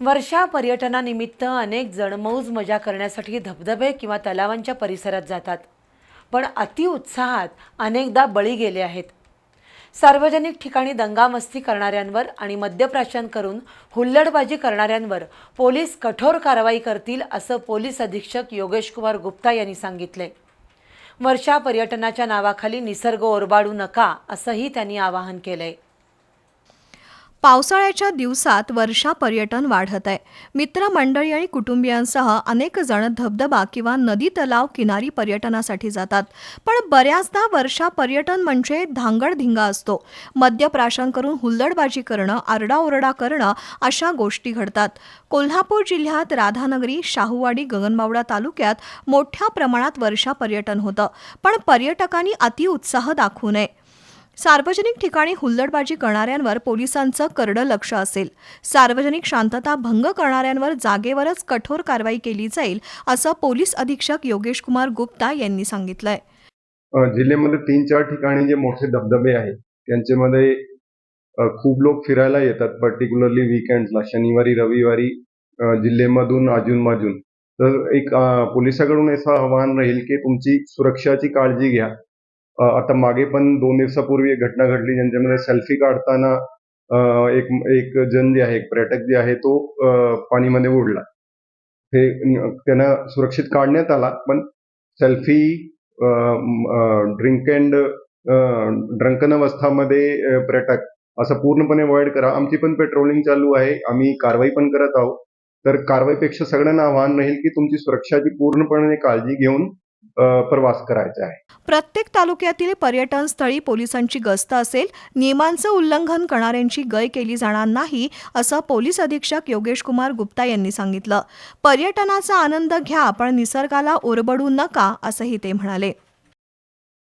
वर्षा पर्यटनानिमित्त अनेक जण मौज मजा करण्यासाठी धबधबे किंवा तलावांच्या परिसरात जातात. पण अतिउत्साहात अनेकदा बळी गेले आहेत. सार्वजनिक ठिकाणी दंगामस्ती करणाऱ्यांवर आणि मद्यप्राशन करून हुल्लडबाजी करणाऱ्यांवर पोलीस कठोर कारवाई करतील असं पोलीस अधीक्षक योगेश कुमार गुप्ता यांनी सांगितले. वर्षा पर्यटनाच्या नावाखाली निसर्ग ओरबाडू नका असंही त्यांनी आवाहन केलं आहे पावसाळ्याच्या दिवसात वर्षा पर्यटन वाढत आहे. मित्रमंडळी आणि कुटुंबियांसह अनेक जण धबधबा किंवा नदी तलाव किनारी पर्यटनासाठी जातात. पण बऱ्याचदा वर्षा पर्यटन म्हणजे धांगडधिंगा असतो. मद्यप्राशन करून हुल्लडबाजी करणं आरडाओरडा करणं अशा गोष्टी घडतात. कोल्हापूर जिल्ह्यात राधानगरी शाहूवाडी गगनबावडा तालुक्यात मोठ्या प्रमाणात वर्षा पर्यटन होतं. पण पर्यटकांनी अतिउत्साह दाखवू नये. सार्वजनिक ठिकाणी हुल्लडबाजी करणाऱ्यांवर पोलिसांचं करडं लक्ष असेल. सार्वजनिक शांतता भंग करणाऱ्यांवर जागेवरच कठोर कारवाई केली जाईल असं पोलीस अधीक्षक योगेश कुमार गुप्ता यांनी सांगितलंय. जिल्ह्यामध्ये तीन चार ठिकाणी जे मोठे धबधबे आहेत त्यांच्यामध्ये खूप लोक फिरायला येतात पर्टिक्युलरली विकेंड्सला शनिवारी रविवारी जिल्ह्यामधून अजूनमधून. तर एक पोलिसाकडून असं आवाहन राहील की तुमची सुरक्षाची काळजी घ्या. आता मागे पण दोन दिवसापूर्वी एक घटना घडली ज्यांच्यामध्ये सेल्फी काढताना एक एक जण जे आहे एक पर्यटक जे आहे तो पाणीमध्ये उडला. हे त्यांना सुरक्षित काढण्यात आला पण सेल्फी ड्रिंक अँड ड्रंकन अवस्थामध्ये पर्यटक असं पूर्णपणे अवॉइड करा. आमची पण पेट्रोलिंग चालू आहे. आम्ही कारवाई पण करत आहोत. तर कारवाईपेक्षा सगळ्यांना आव्हान राहील की तुमची सुरक्षाची पूर्णपणे काळजी घेऊन प्रवास करायचा आहे. प्रत्येक तालुक्यातील पर्यटन स्थळी पोलिसांची गस्त असेल नियमांचं उल्लंघन करणाऱ्यांची गय केली जाणार नाही असं पोलीस अधीक्षक योगेश कुमार गुप्ता यांनी सांगितलं. पर्यटनाचा आनंद घ्या पण निसर्गाला ओरबडू नका असंही ते म्हणाले.